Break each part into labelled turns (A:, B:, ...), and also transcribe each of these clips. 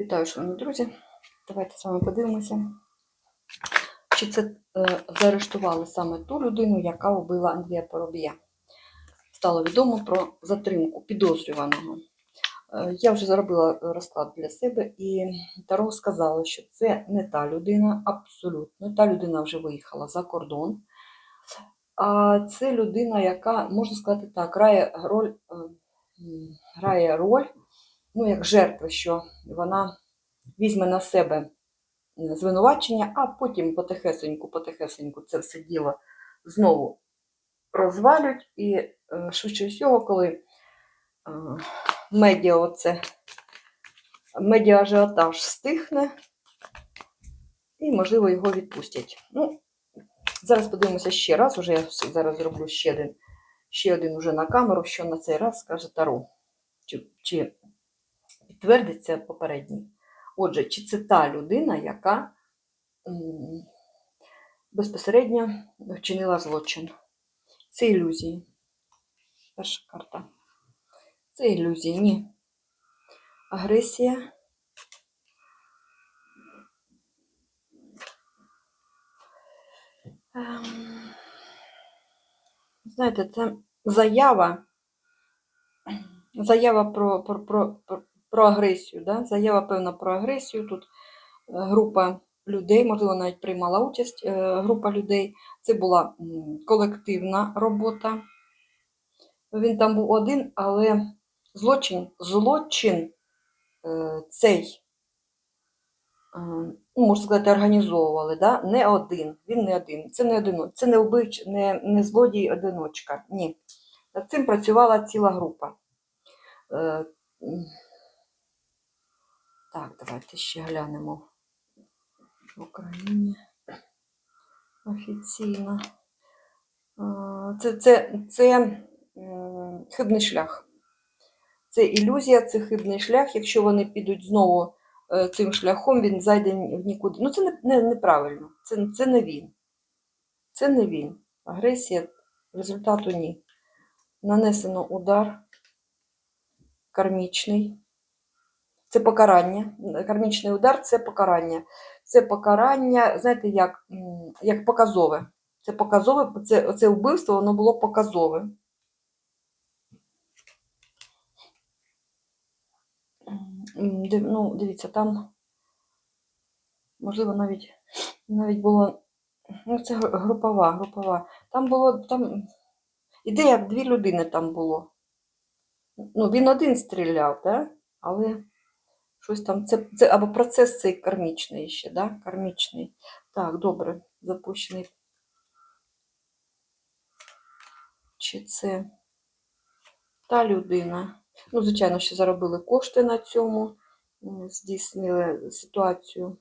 A: Вітаю, шановні друзі. Давайте з вами подивимося, чи це е, заарештували саме ту людину, яка вбила Андрія Поробія. Стало відомо про затримку підозрюваного. Е, я вже зробила розклад для себе, і Таро сказала, що це не та людина, абсолютно. Та людина вже виїхала за кордон. А це людина, яка, можна сказати так, грає роль, е, грає роль ну, як жертви, що вона візьме на себе звинувачення, а потім потихесеньку, потихесеньку це все діло знову розвалють. І е, швидше всього, коли е, медіа оце, медіа ажіотаж стихне, і, можливо, його відпустять. Ну, зараз подивимося ще раз. Уже я зараз зроблю ще один, ще один уже на камеру, що на цей раз скаже Таро. Чи, чи підтвердиться попередній. Отже, чи це та людина, яка безпосередньо вчинила злочин? Це ілюзії. Перша карта. Це ілюзії, ні. Агресія. Ем, Знаєте, це заява. Заява про, про, про, про, агресію. Да? Заява певна про агресію. Тут е, група людей, можливо, навіть приймала участь е, група людей. Це була колективна робота. Він там був один, але злочин, злочин е, цей, ну, можна сказати, організовували. Да? Не один. Він не один. Це не один. Це не вбивч, не, не злодій-одиночка. Ні. Над цим працювала ціла група. Е. Так, давайте ще глянемо в Україні офіційно. Е, Це, це, це хибний шлях. Це ілюзія, це хибний шлях. Якщо вони підуть знову е, цим шляхом, він зайде в нікуди. Ну, це не, не, неправильно. Це, це не він. Це не він. Агресія результату ні. Нанесено удар кармічний. Це покарання. Кармічний удар це покарання. Це покарання, знаєте, як, як показове. Це показове, це, це вбивство, воно було показове. Ну, дивіться, там, можливо, навіть, навіть було. Ну, це групова, групова. Там було, там ідея, дві людини там було. Ну, він один стріляв, да? але щось там. Це, це або процес цей кармічний ще, да? Кармічний. Так, добре, запущений. Чи це та людина? Ну, звичайно, що заробили кошти на цьому, здійснили ситуацію.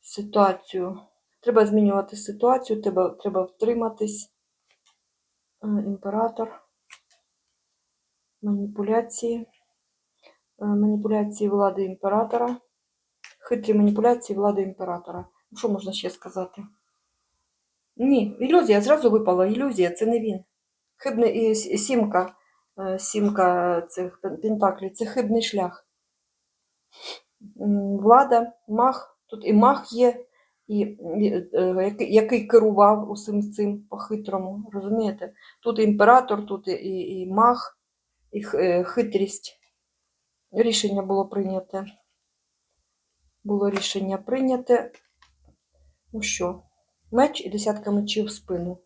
A: Ситуацію. Треба змінювати ситуацію, треба, треба втриматись. Е, Імператор. Маніпуляції. Е, Маніпуляції влади імператора. Хитрі маніпуляції влади імператора. Що можна ще сказати? Ні, ілюзія зразу випала. Ілюзія, це не він. Хибний сімка, е, сімка цих пентаклів, це хибний шлях. Влада, мах, тут і мах є, і, е, який, керував усім цим по-хитрому. Розумієте? Тут і імператор, тут і, і, і мах, і хитрість. Рішення було прийняте. Було рішення прийняте. Ну що, меч і десятка мечів в спину.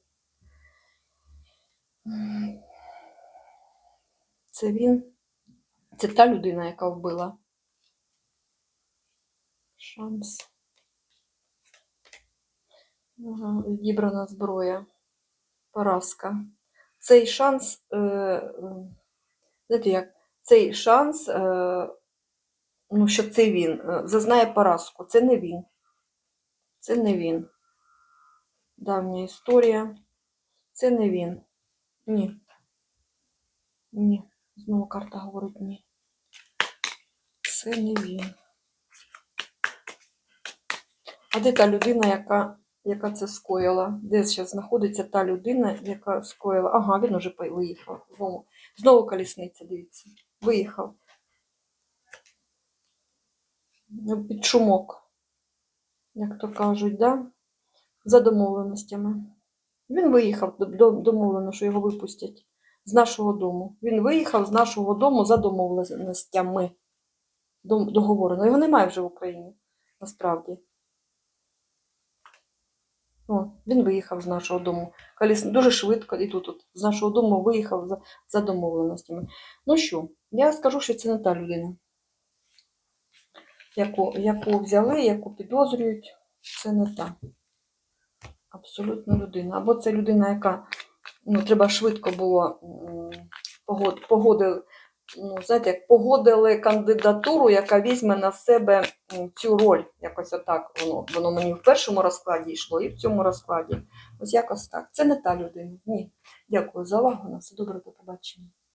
A: Це він. Це та людина, яка вбила. Шанс. Ага, відібрана зброя. Поразка. Цей шанс, е, знаєте як, цей шанс, е, ну, що це він, е, зазнає поразку. Це не він. Це не він. Давня історія. Це не він. Ні. Ні. Знову карта говорить ні. Це не він. А де та людина, яка, яка це скоїла? Де зараз знаходиться та людина, яка скоїла? Ага, він уже виїхав. Знову колісниця, дивіться. Виїхав. під шумок, як то кажуть, да? за домовленостями. Він виїхав до- до- домовлено, що його випустять з нашого дому. Він виїхав з нашого дому за домовленостями. Договорено. Його немає вже в Україні, насправді. О, він виїхав з нашого дому. Коліс дуже швидко, і тут, тут з нашого дому виїхав за, за домовленостями. Ну що, я скажу, що це не та людина, яку, яку взяли, яку підозрюють. Це не та. Абсолютно людина. Або це людина, яка ну, треба швидко було м, погод, погодили, ну, знаєте, як погодили кандидатуру, яка візьме на себе цю роль. Якось отак воно, воно мені в першому розкладі йшло і в цьому розкладі. Ось якось так. Це не та людина. Ні. Дякую за увагу. На все добре, до побачення.